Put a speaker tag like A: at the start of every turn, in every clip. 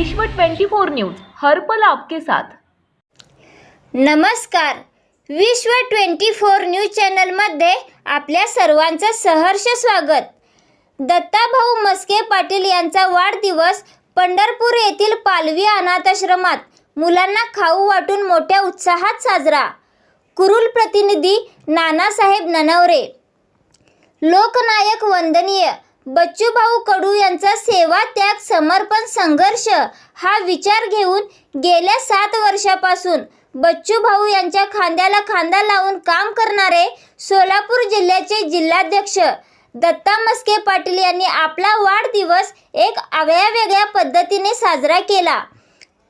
A: विश्व 24 न्यूज हर्पल आपके साथ.
B: नमस्कार. विश्व ट्वेंटी फोर न्यूज चॅनलमध्ये आपल्या सर्वांचं सहर्ष स्वागत. दत्ताभाऊ मस्के पाटील यांचा वाढदिवस पंढरपूर येथील पालवी अनाथाश्रमात मुलांना खाऊ वाटून मोठ्या उत्साहात साजरा. कुरुल प्रतिनिधी नानासाहेब ननवरे. लोकनायक वंदनीय बच्चूभाऊ कडू यांचा सेवा त्याग समर्पण संघर्ष हा विचार घेऊन गेल्या सात वर्षापासून बच्चूभाऊ यांच्या खांद्याला खांदा लावून काम करणारे सोलापूर जिल्ह्याचे जिल्हाध्यक्ष दत्ता मस्के पाटील यांनी आपला वाढदिवस एक आगळ्या वेगळ्या पद्धतीने साजरा केला.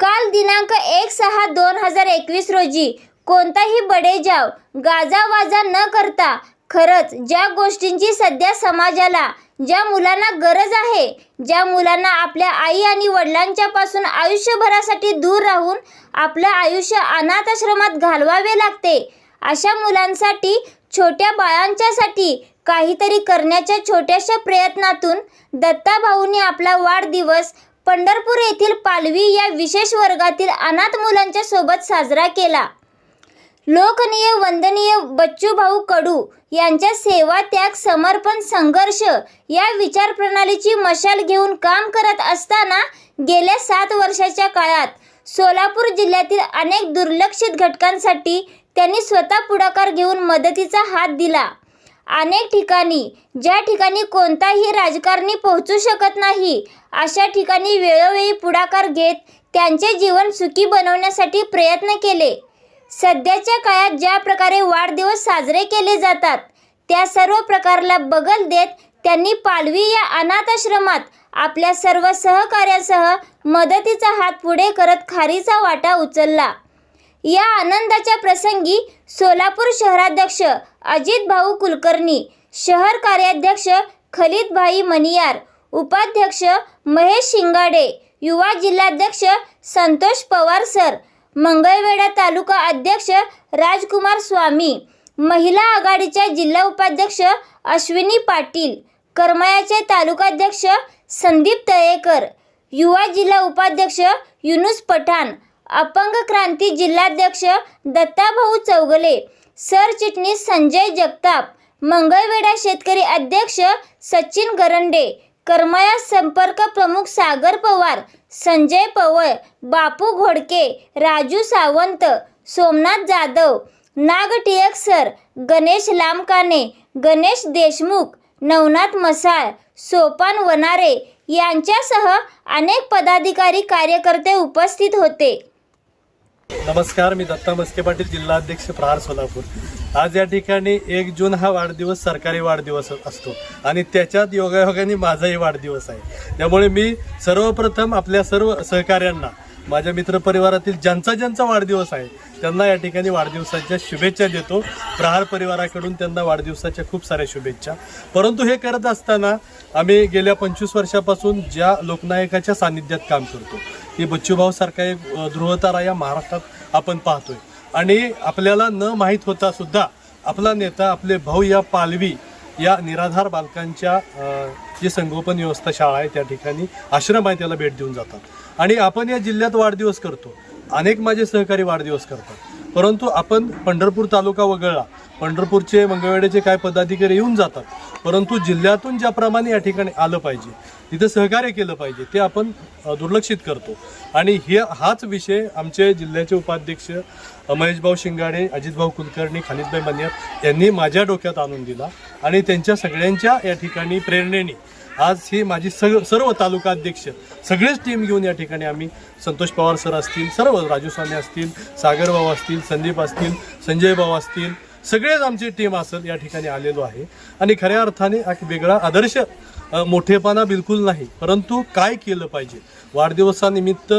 B: काल दिनांक एक सहा दोन हजार एकवीस रोजी कोणताही बडेजाव गाजावाजा न करता खरंच ज्या गोष्टींची सध्या समाजाला ज्या मुलांना गरज आहे ज्या मुलांना आपल्या आई आणि वडिलांच्या पासून आयुष्यभरासाठी दूर राहून आपलं आयुष्य अनाथाश्रमात घालवावे लागते अशा मुलांसाठी छोट्या बाळांच्यासाठी काहीतरी करण्याच्या छोट्याशा प्रयत्नातून दत्ताभाऊंनी आपला वाढदिवस पंढरपूर येथील पालवी या विशेष वर्गातील अनाथ मुलांच्या सोबत साजरा केला. लोकनीय वंदनीय बच्चूभाऊ कडू यांच्या सेवा त्याग समर्पण संघर्ष या विचारप्रणालीची मशाल घेऊन काम करत असताना गेल्या सात वर्षाच्या काळात सोलापूर जिल्ह्यातील अनेक दुर्लक्षित घटकांसाठी त्यांनी स्वतः पुढाकार घेऊन मदतीचा हात दिला. अनेक ठिकाणी ज्या ठिकाणी कोणताही राजकारणी पोहोचू शकत नाही अशा ठिकाणी वेळोवेळी पुढाकार घेत त्यांचे जीवन सुखी बनवण्यासाठी प्रयत्न केले. सध्याच्या काळात ज्या प्रकारे वाढदिवस साजरे केले जातात त्या सर्व प्रकारला बगल देत त्यांनी पालवी या अनाथाश्रमात आपल्या सर्व सहकार्यासह मदतीचा हात पुढे करत खारीचा वाटा उचलला. या आनंदाच्या प्रसंगी सोलापूर शहराध्यक्ष अजित भाऊ कुलकर्णी शहर कार्याध्यक्ष खलिदभाई मनियार उपाध्यक्ष महेश शिंगाडे युवा जिल्हाध्यक्ष संतोष पवार सर मंगळवेढा तालुका अध्यक्ष राजकुमार स्वामी महिला आघाडीच्या जिल्हा उपाध्यक्ष अश्विनी पाटील करमायाचे तालुकाध्यक्ष संदीप तळेकर युवा जिल्हा उपाध्यक्ष युनुस पठाण अपंग क्रांती जिल्हाध्यक्ष दत्ताभाऊ चौगले सरचिटणीस संजय जगताप मंगळवेढा शेतकरी अध्यक्ष सचिन गरंडे कर्मया संपर्क प्रमुख सागर पवार संजय पवळ बापू घोडके राजू सावंत सोमनाथ जाधव नागटियक सर गणेश लामकाने गणेश देशमुख नवनाथ मसाळ सोपान वनारे यांच्यासह अनेक पदाधिकारी कार्यकर्ते उपस्थित होते.
C: नमस्कार मी दत्ता मस्के पाटील जिल्हाध्यक्ष प्रहार सोलापूर. आज या ठिकाणी एक जून हा वाढदिवस सरकारी वाढदिवस असतो. आणि त्याच्यात योगायोगाने माझाही वाढदिवस आहे. त्यामुळे मी सर्वप्रथम आपल्या सर्व सहकाऱ्यांना माझ्या मित्रपरिवारातील ज्यांचा ज्यांचा वाढदिवस आहे त्यांना या ठिकाणी वाढदिवसाच्या शुभेच्छा देतो. प्रहार परिवाराकडून त्यांना वाढदिवसाच्या खूप साऱ्या शुभेच्छा. परंतु हे करत असताना आम्ही गेल्या पंचवीस वर्षापासून ज्या लोकनायकाच्या सान्निध्यात काम करतो की बच्चूभाऊसारखा एक ध्रुवतारा या महाराष्ट्रात आपण पाहतोय. आणि आपल्याला न माहीत होता सुद्धा आपला नेता आपले भाऊ या पालवी या निराधार बालकांच्या जी संगोपन व्यवस्था शाळा आहे त्या ठिकाणी आश्रम आहे त्याला भेट देऊन जातात. आणि आपण या जिल्ह्यात वाढदिवस करतो. अनेक माझे सहकारी वाढदिवस करतात. परंतु आपण पंढरपूर तालुका वगळला. पंढरपूरचे मंगळवेड्याचे काय पदाधिकारी येऊन जातात. परंतु जिल्ह्यातून ज्याप्रमाणे या ठिकाणी आलं पाहिजे तिथं सहकार्य केलं पाहिजे ते आपण दुर्लक्षित करतो. आणि हे हाच विषय आमचे जिल्ह्याचे उपाध्यक्ष महेशभाऊ शिंगाडे अजितभाऊ कुलकर्णी खालिदभाई मनियार यांनी माझ्या डोक्यात आणून दिला. आणि त्यांच्या सगळ्यांच्या या ठिकाणी प्रेरणेने आज ही माझी सग सर्व तालुका अध्यक्ष सगळेच टीम घेऊन या ठिकाणी आम्ही संतोष पवार सर असतील सर्व राजू स्वामी असतील सागरभाऊ असतील संदीप असतील संजय भाऊ असतील सगळेच आमची टीम असेल या ठिकाणी आलेलो आहे. आणि खऱ्या अर्थाने एक वेगळा आदर्श मोठेपणा बिलकुल नाही. परंतु काय केलं पाहिजे? वाढदिवसानिमित्त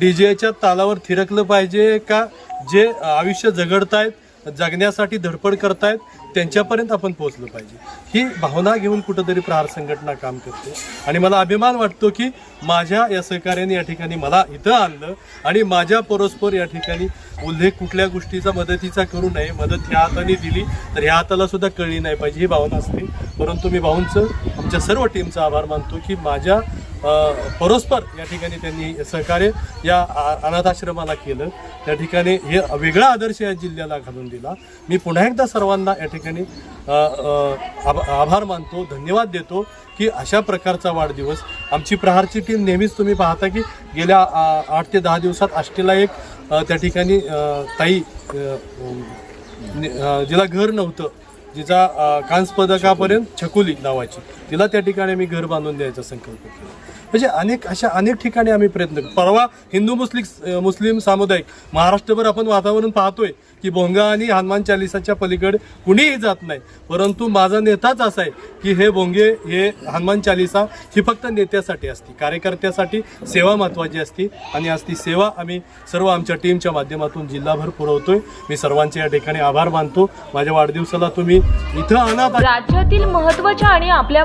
C: डी जेच्या तालावर थिरकलं पाहिजे का? जे आयुष्य जगडतायत जगण्यासाठी धडपड करतायत त्यांच्यापर्यंत आपण पोहोचलं पाहिजे. ही भावना घेऊन कुठंतरी प्रहार संघटना काम करते. आणि मला अभिमान वाटतो की माझ्या या सहकार्याने या ठिकाणी मला इथं आणलं आणि माझ्या परस्पर या ठिकाणी उल्लेख कुठल्या गोष्टीचा मदतीचा करू नये मदत ह्या हाताने दिली तर ह्या हाताला सुद्धा कळली नाही पाहिजे ही भावना असते. परंतु मी भाऊंचं आमच्या सर्व टीमचा आभार मानतो की माझ्या परस्पर या ठिकाणी त्यांनी सहकार्य या अनाथाश्रमाला केलं. त्या ठिकाणी हे वेगळा आदर्श या जिल्ह्याला घालून दिला. मी पुन्हा एकदा सर्वांना या ठिकाणी आभ- आभार मानतो धन्यवाद देतो की अशा प्रकारचा वाढदिवस आमची प्रहारची टीम नेहमीच तुम्ही पाहता की गेल्या आठ ते दहा दिवसात आष्टीला एक त्या ठिकाणी ताई जिला घर नव्हतं जिचा अ, कांस पदकापर्यंत छकुली नावाची. तिला त्या ठिकाणी आम्ही घर बांधून द्यायचा संकल्प केला. म्हणजे अनेक अशा अनेक ठिकाणी आम्ही प्रयत्न केले. परवा हिंदू मुस्लिम मुस्लिम सामुदायिक महाराष्ट्रभर आपण वातावरण पाहतोय की भोंगा आणि हनुमान चालिसाच्या पलीकडे कुणीही जात नाही. परंतु माझा नेताच असा आहे की हे भोंगे हे हनुमान चालिसा ही फक्त नेत्यासाठी असते कार्यकर्त्यासाठी सेवा महत्त्वाची असते आणि आज ती सेवा आम्ही सर्व आमच्या टीमच्या माध्यमातून जिल्हाभर पुरवतोय. मी सर्वांचे या ठिकाणी आभार मानतो. माझ्या वाढदिवसाला तुम्ही इथं आणा.
A: राज्यातील महत्त्वाच्या आणि आपल्या